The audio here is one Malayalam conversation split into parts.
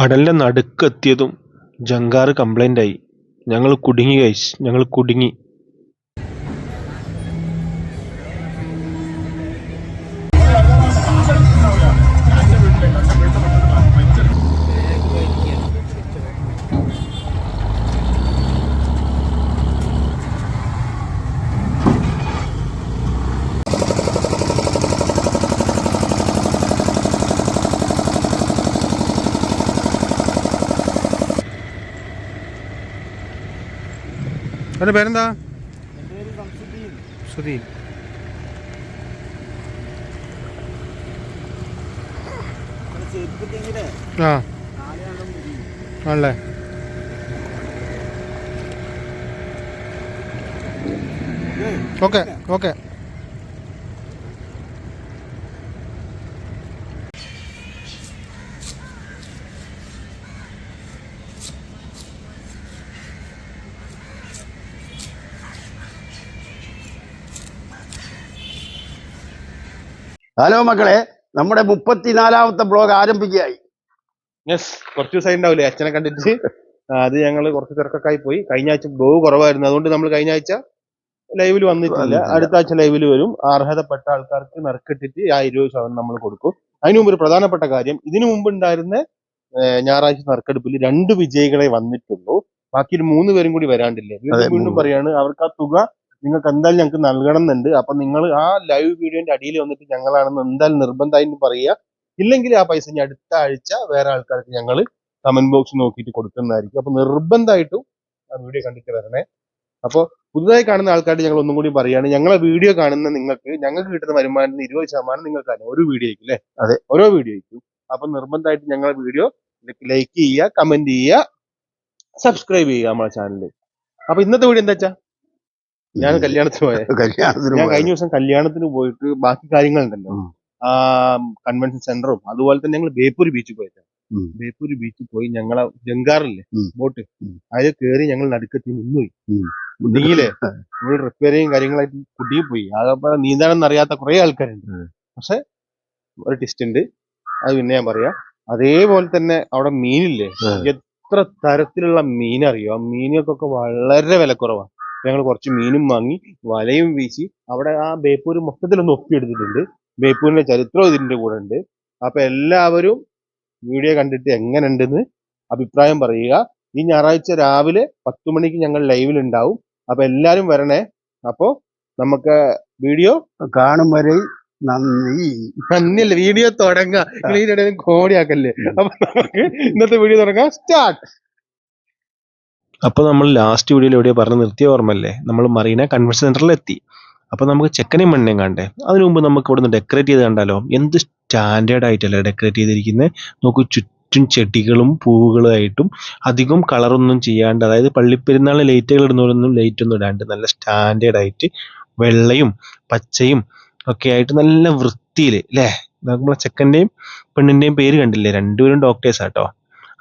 കടലിന്റെ നടുക്കെത്തിയതും ജങ്കാറ് കംപ്ലൈന്റ് ആയി. ഞങ്ങൾ കുടുങ്ങി ഗൈസ് ഞങ്ങൾ കുടുങ്ങി. അവന്റെ പേരെന്താ? സുധീൻ. ആ. ആണല്ലേ? Okay okay. ഹലോ മക്കളെ നമ്മുടെ മുപ്പത്തിനാലാമത്തെ ബ്ലോഗ് ആരംഭിക്കുകയായി. യെസ് കുറച്ച് ദിവസം ഉണ്ടാവില്ലേ അച്ഛനെ കണ്ടിട്ട്. അത് ഞങ്ങൾ കുറച്ച് തിരക്കൊക്കെ ആയി പോയി. കഴിഞ്ഞ ആഴ്ച ബ്ലോഗ് കുറവായിരുന്നു. അതുകൊണ്ട് നമ്മൾ കഴിഞ്ഞ ആഴ്ച ലൈവിൽ വന്നിട്ടില്ല. അടുത്ത ആഴ്ച ലൈവിൽ വരും. അർഹതപ്പെട്ട ആൾക്കാർക്ക് നറുക്കിട്ടിട്ട് ആ ഇരുപത് ശതമാനം നമ്മൾ കൊടുക്കും. അതിനു മുമ്പ് ഒരു പ്രധാനപ്പെട്ട കാര്യം ഇതിനു മുമ്പ് ഉണ്ടായിരുന്ന ഞായറാഴ്ച നറുക്കെടുപ്പിൽ രണ്ട് വിജയികളെ വന്നിട്ടുള്ളൂ. ബാക്കി ഒരു മൂന്ന് പേരും കൂടി വരാണ്ടില്ലേ? വീണ്ടും വീണ്ടും പറയാണ് അവർക്ക് ആ തുക നിങ്ങൾക്ക് എന്തായാലും ഞങ്ങൾക്ക് നൽകണം എന്നുണ്ട് അപ്പൊ നിങ്ങൾ ആ ലൈവ് വീഡിയോന്റെ അടിയിൽ വന്നിട്ട് ഞങ്ങളാണെന്ന് എന്തായാലും നിർബന്ധമായിട്ട് പറയുക. ഇല്ലെങ്കിൽ ആ പൈസ ഞാൻ അടുത്ത ആഴ്ച വേറെ ആൾക്കാർക്ക് ഞങ്ങൾ കമന്റ് ബോക്സ് നോക്കിയിട്ട് കൊടുക്കുന്നതായിരിക്കും. അപ്പൊ നിർബന്ധമായിട്ടും ആ വീഡിയോ കണ്ടിട്ട് വരണേ. അപ്പൊ പുതുതായി കാണുന്ന ആൾക്കാർക്ക് ഞങ്ങൾ ഒന്നും കൂടി പറയുകയാണ്. ഞങ്ങളെ വീഡിയോ കാണുന്ന നിങ്ങൾക്ക് ഞങ്ങൾക്ക് കിട്ടുന്ന വരുമാനത്തിന് ഇരുപത് ശതമാനം നിങ്ങൾക്കാണ് ഒരു വീഡിയോയ്ക്ക് അല്ലേ അതെ. ഓരോ വീഡിയോയ്ക്കും അപ്പൊ നിർബന്ധമായിട്ട് ഞങ്ങളെ വീഡിയോ ലൈക്ക് ചെയ്യുക കമന്റ് ചെയ്യുക സബ്സ്ക്രൈബ് ചെയ്യുക നമ്മുടെ ചാനലിൽ അപ്പൊ ഇന്നത്തെ വീഡിയോ എന്താ വെച്ചാ ഞാൻ കല്യാണത്തിന് പോയത് കല്യാണത്തിന് ഞാൻ കഴിഞ്ഞ ദിവസം കല്യാണത്തിന് പോയിട്ട് ബാക്കി കാര്യങ്ങളുണ്ടല്ലോ. കൺവെൻഷൻ സെന്ററും അതുപോലെ തന്നെ ഞങ്ങൾ ബേപ്പൂർ ബീച്ചിൽ പോയത്. ബേപ്പൂർ ബീച്ചിൽ പോയി ഞങ്ങളെ ജങ്കാറില്ലേ ബോട്ട്. അതിൽ കയറി ഞങ്ങൾ നടുക്കെത്തി നിന്നുപോയി. കുടുങ്ങിയില്ലേ നമ്മൾ റിപ്പയറിങ് കാര്യങ്ങളായിട്ട് കുടുങ്ങി പോയി. അതേപോലെ നീന്താണെന്ന് അറിയാത്ത കുറെ ആൾക്കാരുണ്ട്. പക്ഷെ ഒരു ടിസ്റ്റ് ഉണ്ട്. അത് പിന്നെ ഞാൻ പറയാം. അതേപോലെ തന്നെ അവിടെ മീനില്ലേ. എത്ര തരത്തിലുള്ള മീനറിയോ? ആ മീനുകൾക്കൊക്കെ വളരെ വിലക്കുറവാണ് ഞങ്ങൾ കുറച്ച് മീനും വാങ്ങി വലയും വീശി അവിടെ ആ ബേപ്പൂര് മൊത്തത്തിലൊന്ന് ഒപ്പിയെടുത്തിട്ടുണ്ട്. ബേപ്പൂരിന്റെ ചരിത്രം ഇതിന്റെ കൂടെ ഉണ്ട്. അപ്പൊ എല്ലാവരും വീഡിയോ കണ്ടിട്ട് എങ്ങനെ ഉണ്ടെന്ന് അഭിപ്രായം പറയുക. ഈ ഞായറാഴ്ച രാവിലെ പത്തു മണിക്ക് ഞങ്ങൾ ലൈവിൽ ഉണ്ടാവും. അപ്പൊ എല്ലാരും വരണേ. അപ്പോ നമുക്ക് വീഡിയോ കാണും വരെ നന്ദി. നന്ദിയല്ല. വീഡിയോ തുടങ്ങാം. ഇതിനിടയിൽ കോടിയാക്കല്ലേ? അപ്പൊ നമുക്ക് ഇന്നത്തെ വീഡിയോ തുടങ്ങാം. സ്റ്റാർട്ട്. അപ്പൊ നമ്മൾ ലാസ്റ്റ് വീഡിയോയിൽ എവിടെയാ പറഞ്ഞ് നിർത്തിയ ഓർമ്മല്ലേ നമ്മൾ മറീന കൺവെൻഷൻ സെന്ററിൽ എത്തി. അപ്പോൾ നമുക്ക് ചെക്കനെയും മണ്ണയും കണ്ടേ. അതിനു മുമ്പ് നമുക്ക് ഇവിടെ നിന്ന് ഡെക്കറേറ്റ് ചെയ്ത് കണ്ടാലോ? എന്ത് സ്റ്റാൻഡേർഡ് ആയിട്ടല്ലേ ഡെക്കറേറ്റ് ചെയ്തിരിക്കുന്നത് നോക്കൂ ചുറ്റും ചെടികളും പൂവുകളായിട്ടും അധികം കളറൊന്നും ചെയ്യാണ്ട് അതായത് പള്ളിപ്പെരുന്നാളിന് ലൈറ്റുകൾ ഇടുന്നവരൊന്നും ലൈറ്റ് ഒന്നും ഇടാണ്ട് നല്ല സ്റ്റാൻഡേർഡ് ആയിട്ട് വെള്ളയും പച്ചയും ഒക്കെ ആയിട്ട് നല്ല വൃത്തിയിൽ അല്ലേ നമ്മളെ ചെക്കന്റെയും പെണ്ണിന്റെയും പേര് കണ്ടില്ലേ? രണ്ടുപേരും ഡോക്ടേഴ്സ് ആട്ടോ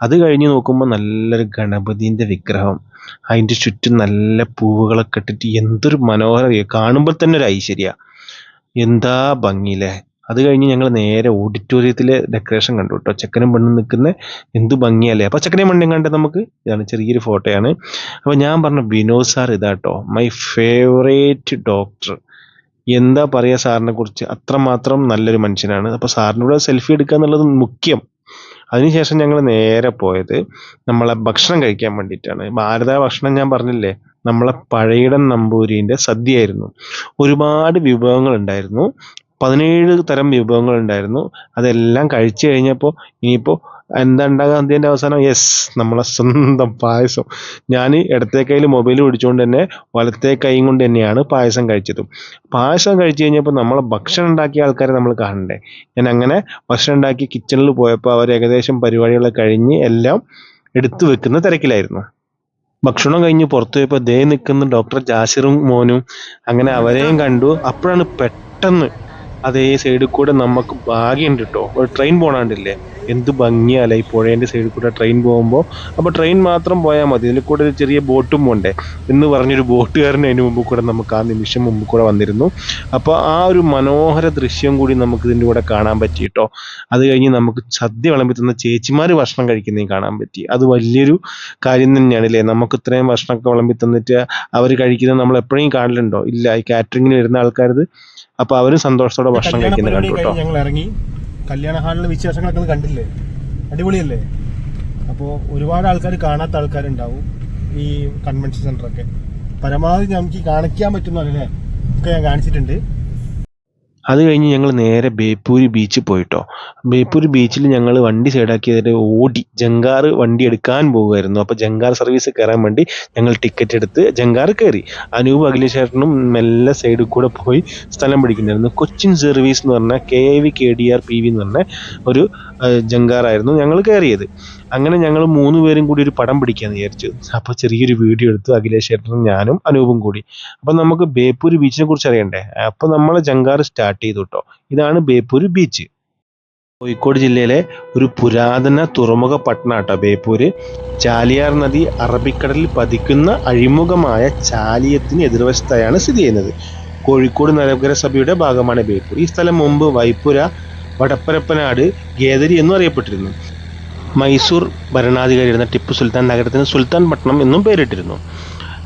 അത് കഴിഞ്ഞ് നോക്കുമ്പോൾ നല്ലൊരു ഗണപതിന്റെ വിഗ്രഹം. അതിന്റെ ചുറ്റും നല്ല പൂവുകളൊക്കെ ഇട്ടിട്ട് എന്തൊരു മനോഹര കാണുമ്പോൾ തന്നെ ഒരു ഐശ്വര്യ. എന്താ ഭംഗിയില്ലേ? അത് കഴിഞ്ഞ് ഞങ്ങൾ നേരെ ഓഡിറ്റോറിയത്തിലെ ഡെക്കറേഷൻ കണ്ടു കേട്ടോ. ചെക്കനും പെണ്ണും നിൽക്കുന്ന എന്ത് ഭംഗിയല്ലേ? അപ്പൊ ചെക്കനെയും പെണ്ണും കണ്ടത് നമുക്ക് ഇതാണ് ചെറിയൊരു ഫോട്ടോയാണ്. അപ്പൊ ഞാൻ പറഞ്ഞ വിനോദ് സാർ ഇതാട്ടോ മൈ ഫേവറേറ്റ് ഡോക്ടർ. എന്താ പറയുക സാറിനെ കുറിച്ച്? അത്രമാത്രം നല്ലൊരു മനുഷ്യനാണ്. അപ്പൊ സാറിനോട് സെൽഫി എടുക്കുക എന്നുള്ളത് മുഖ്യം. അതിനുശേഷം ഞങ്ങൾ നേരെ പോയത് നമ്മളെ ഭക്ഷണം കഴിക്കാൻ വേണ്ടിയിട്ടാണ്. ഭാരത ഭക്ഷണം ഞാൻ പറഞ്ഞില്ലേ? നമ്മളെ പഴയിടം നമ്പൂരിന്റെ സദ്യയായിരുന്നു. ഒരുപാട് വിഭവങ്ങൾ ഉണ്ടായിരുന്നു പതിനേഴ് തരം വിഭവങ്ങൾ ഉണ്ടായിരുന്നു അതെല്ലാം കഴിച്ചു കഴിഞ്ഞപ്പോൾ ഇനിയിപ്പോൾ എന്താ ഉണ്ടാകാൻ അതിന്റെ അവസാനം? യെസ് നമ്മളെ സ്വന്തം പായസം. ഞാൻ ഇടത്തെ കയ്യിൽ മൊബൈൽ പിടിച്ചുകൊണ്ട് തന്നെ വലത്തെ കൈയും കൊണ്ട് തന്നെയാണ് പായസം കഴിച്ചത്. പായസം കഴിച്ചു കഴിഞ്ഞപ്പോൾ നമ്മളെ ഭക്ഷണം ഉണ്ടാക്കിയ ആൾക്കാരെ നമ്മൾ കാണണ്ടേ? ഞാൻ അങ്ങനെ ഭക്ഷണം ഉണ്ടാക്കി കിച്ചണിൽ പോയപ്പോൾ അവർ ഏകദേശം പരിപാടികളൊക്കെ കഴിഞ്ഞ് എല്ലാം എടുത്തു വെക്കുന്ന തിരക്കിലായിരുന്നു. ഭക്ഷണം കഴിഞ്ഞ് പുറത്തു പോയപ്പോൾ ദേ നിൽക്കുന്ന ഡോക്ടർ ജാസിറും മോനും അങ്ങനെ അവരെയും കണ്ടു. അപ്പോഴാണ് പെട്ടെന്ന് അതേ സൈഡിൽ കൂടെ നമുക്ക് ഭാഗ്യമുണ്ട് കേട്ടോ ഒരു ട്രെയിൻ പോണാണ്ടില്ലേ? എന്ത് ഭംഗിയല്ല ഈ പുഴേന്റെ സൈഡിൽ കൂടെ ട്രെയിൻ പോകുമ്പോൾ അപ്പോൾ ട്രെയിൻ മാത്രം പോയാൽ മതി. ഇതിൽ കൂടെ ഒരു ചെറിയ ബോട്ടും പോണ്ടേ? എന്ന് പറഞ്ഞൊരു ബോട്ടുകാരൻ അതിന് മുമ്പ് കൂടെ നമുക്ക് ആ നിമിഷം മുമ്പ് കൂടെ വന്നിരുന്നു. അപ്പോൾ ആ ഒരു മനോഹര ദൃശ്യം കൂടി നമുക്ക് ഇതിന്റെ കൂടെ കാണാൻ പറ്റി കേട്ടോ അത് കഴിഞ്ഞ് നമുക്ക് സദ്യ വിളമ്പി തന്ന ചേച്ചിമാർ ഭക്ഷണം കഴിക്കുന്നതും കാണാൻ പറ്റി. അത് വലിയൊരു കാര്യം തന്നെയാണ് അല്ലേ നമുക്ക് ഇത്രയും ഭക്ഷണമൊക്കെ വിളമ്പി തന്നിട്ട് അവർ കഴിക്കുന്നത് നമ്മൾ എപ്പോഴും കാണലുണ്ടോ? ഇല്ല ഈ കാറ്ററിങ്ങിന് വരുന്ന ആൾക്കാരത്. അപ്പോൾ അവരും സന്തോഷത്തോടെ ഭക്ഷണം കഴിക്കുന്നത് കണ്ടു കേട്ടോ. ഞങ്ങൾ ഇറങ്ങി. കല്യാണ ഹാളിലെ വിശേഷങ്ങളൊക്കെ ഒന്ന് കണ്ടില്ലേ? അടിപൊളിയല്ലേ? അപ്പോൾ ഒരുപാട് ആൾക്കാർ കാണാത്ത ആൾക്കാരുണ്ടാവും ഈ കൺവെൻഷൻ സെന്ററൊക്കെ പരമാവധി നമുക്ക് കാണിക്കാൻ പറ്റുന്ന അല്ലേ? ഒക്കെ ഞാൻ കാണിച്ചിട്ടുണ്ട്. അത് കഴിഞ്ഞ് ഞങ്ങൾ നേരെ ബേപ്പൂരി ബീച്ചിൽ പോയിട്ടോ. ബേപ്പൂരി ബീച്ചിൽ ഞങ്ങൾ വണ്ടി സൈഡാക്കിയതിന്റെ ഓടി ജങ്കാർ വണ്ടി എടുക്കാൻ പോകുമായിരുന്നു അപ്പോൾ ജങ്കാർ സർവീസ് കയറാൻ വേണ്ടി ഞങ്ങൾ ടിക്കറ്റ് എടുത്ത് ജങ്കാർ കയറി അനൂപ് അഖിലേഷേട്ടനും മെല്ലെ സൈഡിൽ കൂടെ പോയി സ്ഥലം പിടിക്കുന്നുണ്ടായിരുന്നു. കൊച്ചിൻ സർവീസ് എന്ന് പറഞ്ഞ K V K D R P V എന്ന് പറഞ്ഞ ഒരു ജങ്കാറായിരുന്നു ഞങ്ങൾ കയറിയത് അങ്ങനെ ഞങ്ങൾ മൂന്ന് പേരും കൂടി ഒരു പടം പിടിക്കാൻ വിചാരിച്ചു. അപ്പോൾ ചെറിയൊരു വീഡിയോ എടുത്തു. അഖിലേഷ് ചേട്ടനും ഞാനും അനൂപും കൂടി. അപ്പം നമുക്ക് ബേപ്പൂര് ബീച്ചിനെ കുറിച്ച് അറിയണ്ടേ? അപ്പം നമ്മൾ ജങ്കാർ സ്റ്റാർട്ട് ചെയ്തു കേട്ടോ ഇതാണ് ബേപ്പൂര് ബീച്ച്. കോഴിക്കോട് ജില്ലയിലെ ഒരു പുരാതന തുറമുഖ പട്ടണാട്ടോ ബേപ്പൂര്. ചാലിയാർ നദി അറബിക്കടലിൽ പതിക്കുന്ന അഴിമുഖമായ ചാലിയത്തിന് എതിർവശത്തായാണ് സ്ഥിതി ചെയ്യുന്നത്. കോഴിക്കോട് നഗരസഭയുടെ ഭാഗമാണ് ബേപ്പൂർ. ഈ സ്ഥലം മുമ്പ് വൈപ്പുര വടപ്പരപ്പനാട് ഗേദരി എന്നും അറിയപ്പെട്ടിരുന്നു. മൈസൂർ ഭരണാധികാരിയായിരുന്ന ടിപ്പു സുൽത്താൻ നഗരത്തിന് സുൽത്താൻ പട്ടണം എന്നും പേരിട്ടിരുന്നു.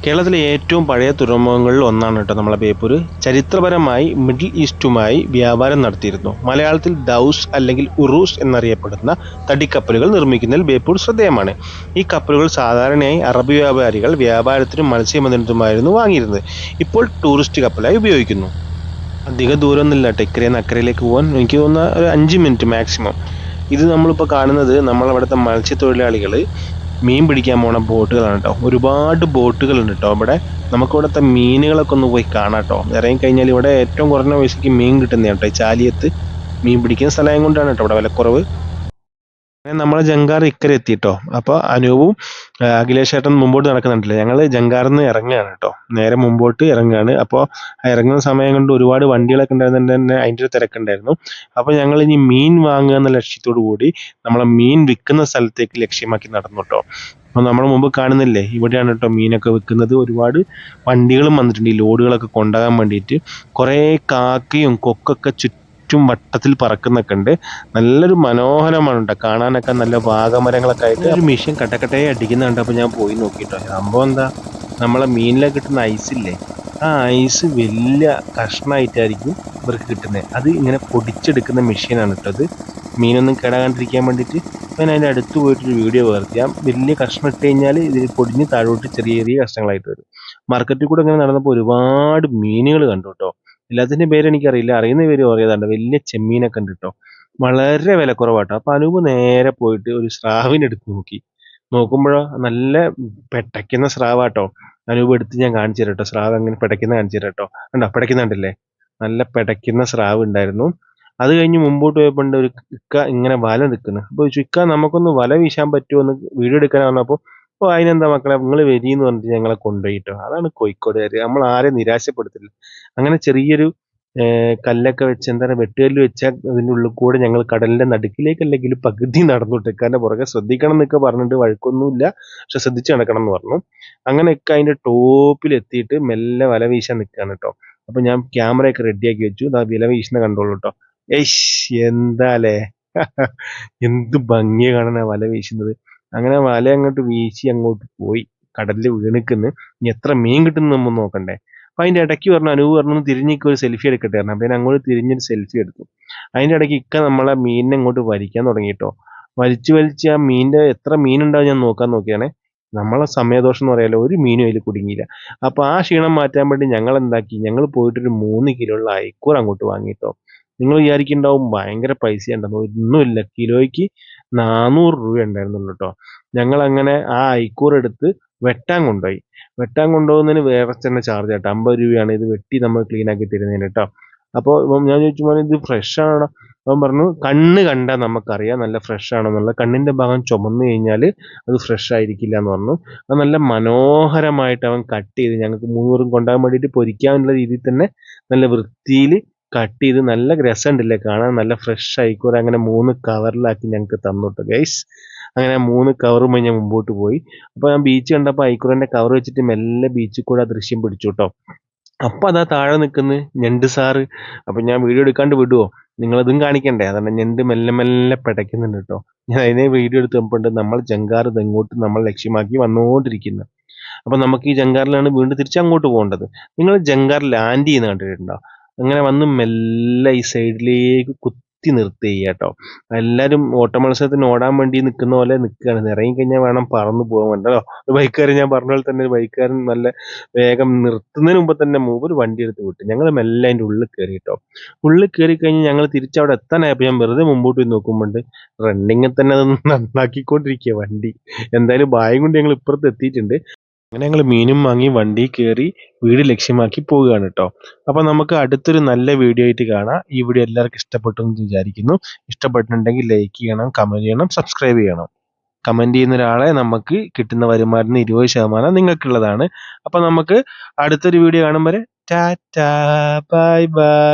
കേരളത്തിലെ ഏറ്റവും പഴയ തുറമുഖങ്ങളിൽ ഒന്നാണ് കേട്ടോ നമ്മളെ ബേപ്പൂർ ചരിത്രപരമായി മിഡിൽ ഈസ്റ്റുമായി വ്യാപാരം നടത്തിയിരുന്നു. മലയാളത്തിൽ ദൗസ് അല്ലെങ്കിൽ ഉറൂസ് എന്നറിയപ്പെടുന്ന തടിക്കപ്പലുകൾ നിർമ്മിക്കുന്നതിൽ ബേപ്പൂർ ശ്രദ്ധേയമാണ്. ഈ കപ്പലുകൾ സാധാരണയായി അറബി വ്യാപാരികൾ വ്യാപാരത്തിനും മത്സ്യബന്ധനത്തിനുമായിരുന്നു വാങ്ങിയിരുന്നത്. ഇപ്പോൾ ടൂറിസ്റ്റ് കപ്പലായി ഉപയോഗിക്കുന്നു. അധിക ദൂരമൊന്നുമില്ല കേട്ടോ. നിന്ന് അക്കരയിലേക്ക് പോകാൻ എനിക്ക് തോന്നുന്ന ഒരു അഞ്ച് മിനിറ്റ് മാക്സിമം. ഇത് നമ്മളിപ്പോൾ കാണുന്നത് നമ്മളവിടുത്തെ മത്സ്യത്തൊഴിലാളികൾ മീൻ പിടിക്കാൻ പോണ ബോട്ടുകളാണ് കേട്ടോ ഒരുപാട് ബോട്ടുകളുണ്ട് കേട്ടോ ഇവിടെ നമുക്ക് ഇവിടുത്തെ മീനുകളൊക്കെ ഒന്ന് പോയി കാണാം കേട്ടോ ഇറങ്ങി കഴിഞ്ഞാൽ ഇവിടെ ഏറ്റവും കുറഞ്ഞ പൈസയ്ക്ക് മീൻ കിട്ടുന്നതാണ് കേട്ടോ ഈ ചാലിയത്ത് മീൻ പിടിക്കുന്ന സ്ഥലം കൊണ്ടാണ് കേട്ടോ ഇവിടെ വിലക്കുറവ്. നമ്മളെ ജങ്കാർ ഇക്കരെ എത്തിട്ടോ. അപ്പോൾ അനൂപും ആ, അഖിലേഷ് ഏട്ടൻ മുമ്പോട്ട് നടക്കുന്നുണ്ടല്ലോ. ഞങ്ങൾ ജങ്കാറിൽ നിന്ന് ഇറങ്ങുകയാണ് കേട്ടോ. നേരെ മുമ്പോട്ട് ഇറങ്ങുകയാണ്. അപ്പോൾ ഇറങ്ങുന്ന സമയം കൊണ്ട് ഒരുപാട് വണ്ടികളൊക്കെ ഉണ്ടായിരുന്നു തന്നെ അതിന്റെ ഒരു തിരക്കുണ്ടായിരുന്നു. അപ്പോൾ ഞങ്ങൾ ഇനി മീൻ വാങ്ങുക എന്ന ലക്ഷ്യത്തോടു കൂടി നമ്മളെ മീൻ വിൽക്കുന്ന സ്ഥലത്തേക്ക് ലക്ഷ്യമാക്കി നടന്നു കേട്ടോ. അപ്പോൾ നമ്മൾ മുമ്പ് കാണുന്നില്ലേ? ഇവിടെയാണ് കേട്ടോ മീനൊക്കെ വിൽക്കുന്നത്. ഒരുപാട് വണ്ടികളും വന്നിട്ടുണ്ട്. ഈ ലോഡുകളൊക്കെ കൊണ്ടുപോകാൻ വേണ്ടിയിട്ട്. കുറേ കാക്കയും കൊക്കൊക്കെ ചുറ്റും വട്ടത്തിൽ പറക്കുന്നൊക്കെ ഉണ്ട്. നല്ലൊരു മനോഹരമാണ് കേട്ടോ. കാണാനൊക്കെ നല്ല വാഗമരങ്ങളൊക്കെ ആയിട്ട്. ഒരു മെഷീൻ കട്ടക്കട്ടയെ അടിക്കുന്ന കണ്ടപ്പോൾ ഞാൻ പോയി നോക്കിട്ടോ. സംഭവം എന്താ? നമ്മളെ മീനിലെ കിട്ടുന്ന ഐസില്ലേ ആ ഐസ് വലിയ കഷ്ണമായിട്ടായിരിക്കും ഇവർക്ക് കിട്ടുന്നത് അത് ഇങ്ങനെ പൊടിച്ചെടുക്കുന്ന മെഷീനാണ് കേട്ടോ അത്. മീനൊന്നും കേടാകാണ്ടിരിക്കാൻ വേണ്ടിയിട്ട് ഞാൻ അതിന്റെ അടുത്ത് പോയിട്ടൊരു വീഡിയോ പകർത്തിയാം. വലിയ കഷ്ണം ഇട്ട് കഴിഞ്ഞാൽ ഇതിൽ പൊടിഞ്ഞ് താഴോട്ട് ചെറിയ ചെറിയ കഷ്ണങ്ങളായിട്ട് വരും. മാർക്കറ്റിൽ കൂടെ ഇങ്ങനെ നടന്നപ്പോൾ ഒരുപാട് മീനുകൾ കണ്ടു കേട്ടോ. എല്ലാത്തിന്റെ പേര് എനിക്കറിയില്ല. അറിയുന്ന പേര് അറിയാതാണ്ട് വലിയ ചെമ്മീനൊക്കെ ഉണ്ട് കേട്ടോ വളരെ വിലക്കുറവാട്ടോ. അപ്പോൾ അനൂപ് നേരെ പോയിട്ട് ഒരു സ്രാവിനെടുത്ത് നോക്കി. നോക്കുമ്പോഴോ നല്ല പെട്ടയ്ക്കുന്ന സ്രാവാട്ടോ. അനൂപ് എടുത്ത് ഞാൻ കാണിച്ചു തരാം കേട്ടോ. സ്രാവ് അങ്ങനെ പെടയ്ക്കുന്ന കാണിച്ചു തരാം കേട്ടോ. കണ്ടോ? പെടയ്ക്കുന്നുണ്ടല്ലേ നല്ല പെടയ്ക്കുന്ന സ്രാവ് ഉണ്ടായിരുന്നു. അത് കഴിഞ്ഞ് മുമ്പോട്ട് പോയപ്പോൾ ഉണ്ട് ഒരു ഇക്ക ഇങ്ങനെ വല നിൽക്കുന്നു. അപ്പോൾ ചോദിച്ചു ഇക്ക നമുക്കൊന്ന് വല വീശാൻ പറ്റുമോ? എന്ന് വീഡിയോ എടുക്കാൻ വന്നപ്പോ അപ്പൊ അതിനെന്താ മക്കളെ? നിങ്ങൾ വരീന്ന് പറഞ്ഞിട്ട് ഞങ്ങളെ കൊണ്ടുപോയിട്ടോ അതാണ് കോഴിക്കോടുകാർ നമ്മൾ ആരെയും നിരാശപ്പെടുത്തില്ല. അങ്ങനെ ചെറിയൊരു കല്ലൊക്കെ വെച്ച് എന്താണ് വെട്ടുകല്ല് വെച്ചാൽ അതിന്റെ ഉള്ളിൽ കൂടെ ഞങ്ങൾ കടലിന്റെ നടുക്കിലേക്ക് അല്ലെങ്കിൽ പകുതി നടന്നു ഇക്കാന്റെ പുറകെ ശ്രദ്ധിക്കണം എന്നൊക്കെ പറഞ്ഞിട്ട് വഴക്കൊന്നുമില്ല. പക്ഷെ ശ്രദ്ധിച്ച് നടക്കണം എന്ന് പറഞ്ഞു. അങ്ങനെയൊക്കെ അതിന്റെ ടോപ്പിൽ എത്തിയിട്ട് മെല്ലെ വല വീശാൻ നിൽക്കുകയാണ് കേട്ടോ. അപ്പൊ ഞാൻ ക്യാമറയൊക്കെ റെഡിയാക്കി വെച്ചു. ആ വില വീശുന്ന കണ്ടോളൂ കേട്ടോ. ഏഷ് എന്താലേ എന്ത് ഭംഗിയ കാണാൻ വല വീശുന്നത്. അങ്ങനെ വല അങ്ങോട്ട് വീശി അങ്ങോട്ട് പോയി. കടലിൽ വീണിക്കുന്നു ഇനി എത്ര മീൻ കിട്ടുന്നു നമ്മൾ നോക്കണ്ടേ? അപ്പൊ അതിന്റെ ഇടയ്ക്ക് പറഞ്ഞു അനൂപ് പറഞ്ഞു "ഒന്ന് തിരിഞ്ഞിക്ക് ഒരു സെൽഫി എടുക്കട്ടെ പറഞ്ഞു അപ്പൊ അങ്ങോട്ട് തിരിഞ്ഞൊരു സെൽഫി എടുത്തു. അതിന്റെ ഇടയ്ക്ക് ഇക്ക നമ്മളെ മീനിനെ അങ്ങോട്ട് വലിക്കാൻ തുടങ്ങിട്ടോ. വലിച്ചു വലിച്ച് ആ മീനിന്റെ എത്ര മീനുണ്ടാവും ഞാൻ നോക്കാൻ നോക്കിയാണ് നമ്മളെ സമയദോഷം എന്ന് പറയാലോ ഒരു മീനും അതിൽ കുടുങ്ങിയില്ല. അപ്പോൾ ആ ക്ഷീണം മാറ്റാൻ വേണ്ടി ഞങ്ങൾ എന്താക്കി? ഞങ്ങൾ പോയിട്ടൊരു മൂന്ന് കിലോ ഉള്ള അയക്കൂർ അങ്ങോട്ട് വാങ്ങിയിട്ടോ നിങ്ങൾ വിചാരിക്കുന്നുണ്ടാവും ഭയങ്കര പൈസ ഉണ്ടെന്ന് ഒന്നുമില്ല. കിലോയ്ക്ക് നാനൂറ് രൂപ ഉണ്ടായിരുന്നുള്ളൂ കേട്ടോ ഞങ്ങൾ അങ്ങനെ ആ അയക്കൂർ എടുത്ത് വെട്ടാൻ കൊണ്ടുപോയി. വെട്ടാൻ കൊണ്ടുപോകുന്നതിന് വേറെ തന്നെ ചാർജ് കേട്ടോ അമ്പത് രൂപയാണ് ഇത് വെട്ടി നമ്മൾ ക്ലീൻ ആക്കി തരുന്നതിന് കേട്ടോ അപ്പോൾ ഞാൻ ചോദിച്ചു മോനെ ഇത് ഫ്രഷ് ആണോ? അവൻ പറഞ്ഞു കണ്ണ് കണ്ടാൽ നമുക്കറിയാം നല്ല ഫ്രഷ് ആണെന്നുള്ള കണ്ണിന്റെ ഭാഗം ചുമന്നു കഴിഞ്ഞാൽ അത് ഫ്രഷ് ആയിരിക്കില്ല എന്ന് പറഞ്ഞു. അത് നല്ല മനോഹരമായിട്ട് അവൻ കട്ട് ചെയ്ത് ഞങ്ങൾക്ക് മൂന്നൂറും കൊണ്ടുപോകാൻ വേണ്ടിയിട്ട് പൊരിക്കാനുള്ള രീതിയിൽ തന്നെ നല്ല വൃത്തിയിൽ കട്ട് ചെയ്ത് നല്ല രസമുണ്ടല്ലേ കാണാൻ. നല്ല ഫ്രഷ് ആയിക്കോട്ടെ അങ്ങനെ മൂന്ന് കവറിലാക്കി ഞങ്ങൾക്ക് തന്നോട്ടെ ഗൈസ് അങ്ങനെ മൂന്ന് കവറുമായി ഞാൻ മുമ്പോട്ട് പോയി. അപ്പോൾ ഞാൻ ബീച്ച് കണ്ടപ്പോൾ ഐക്കുറന്റെ കവർ വെച്ചിട്ട് മെല്ലെ ബീച്ചിൽ കൂടെ ദൃശ്യം പിടിച്ചു കേട്ടോ അപ്പം അതാ താഴെ നിൽക്കുന്നത് ഞണ്ട് സാറ് അപ്പം ഞാൻ വീഡിയോ എടുക്കാണ്ട് വിടുവോ? നിങ്ങളതും കാണിക്കണ്ടേ? അതാണ് ഞണ്ട് മെല്ലെ മെല്ലെ പിടയ്ക്കുന്നുണ്ട് കേട്ടോ ഞാൻ അതിനെ വീഡിയോ എടുത്ത് തന്നിട്ടുണ്ട് നമ്മൾ ജങ്കാർ ഇതെങ്ങോട്ട് നമ്മൾ ലക്ഷ്യമാക്കി വന്നുകൊണ്ടിരിക്കുന്നത് അപ്പം നമുക്ക് ഈ ജങ്കാറിലാണ് വീണ്ടും തിരിച്ച് അങ്ങോട്ട് പോകേണ്ടത്. നിങ്ങൾ ജങ്കാർ ലാൻഡ് ചെയ്യുന്ന കണ്ടിട്ടുണ്ടോ? അങ്ങനെ വന്ന് മെല്ലെ ഈ സൈഡിലേക്ക് കുത്തി നിർത്തുക കേട്ടോ എല്ലാവരും ഓട്ട മത്സരത്തിന് ഓടാൻ വേണ്ടി നിൽക്കുന്ന പോലെ നിൽക്കുകയാണ് ഇറങ്ങിക്കഴിഞ്ഞാൽ വേണം പറന്ന് പോകാൻ വേണ്ടല്ലോ ഒരു ബൈക്കുകാരൻ ഞാൻ പറഞ്ഞ പോലെ തന്നെ ഒരു ബൈക്കുകാരൻ നല്ല വേഗം നിർത്തുന്നതിന് മുമ്പ് തന്നെ മൂവ് ഒരു വണ്ടി എടുത്ത് വിട്ടു. ഞങ്ങൾ മെല്ലെ അതിന്റെ ഉള്ളിൽ കയറി കേട്ടോ. ഉള്ളിൽ കയറി കഴിഞ്ഞ് ഞങ്ങൾ തിരിച്ചവിടെ എത്താനായപ്പോൾ ഞാൻ വെറുതെ മുമ്പോട്ട് പോയി നോക്കുമ്പോണ്ട് റണ്ണിങ്ങിൽ തന്നെ അത് നന്നാക്കിക്കൊണ്ടിരിക്കുക വണ്ടി. എന്തായാലും ഭായം കൊണ്ട് ഞങ്ങൾ ഇപ്പുറത്ത് എത്തിയിട്ടുണ്ട്. അങ്ങനെ ഞങ്ങൾ മീനും വാങ്ങി വണ്ടി കയറി വീട് ലക്ഷ്യമാക്കി പോവുകയാണ് കേട്ടോ അപ്പോൾ നമുക്ക് അടുത്തൊരു നല്ല വീഡിയോ ആയിട്ട് കാണാം. ഈ വീഡിയോ എല്ലാവർക്കും ഇഷ്ടപ്പെട്ടു എന്ന് വിചാരിക്കുന്നു. ഇഷ്ടപ്പെട്ടിട്ടുണ്ടെങ്കിൽ ലൈക്ക് ചെയ്യണം കമന്റ് ചെയ്യണം സബ്സ്ക്രൈബ് ചെയ്യണം. കമന്റ് ചെയ്യുന്ന ഒരാളെ നമുക്ക് കിട്ടുന്ന വരുമാനത്തിന് ഇരുപത് ശതമാനം നിങ്ങൾക്കുള്ളതാണ്. അപ്പോൾ നമുക്ക് അടുത്തൊരു വീഡിയോ കാണും വരെ. Tata bye bye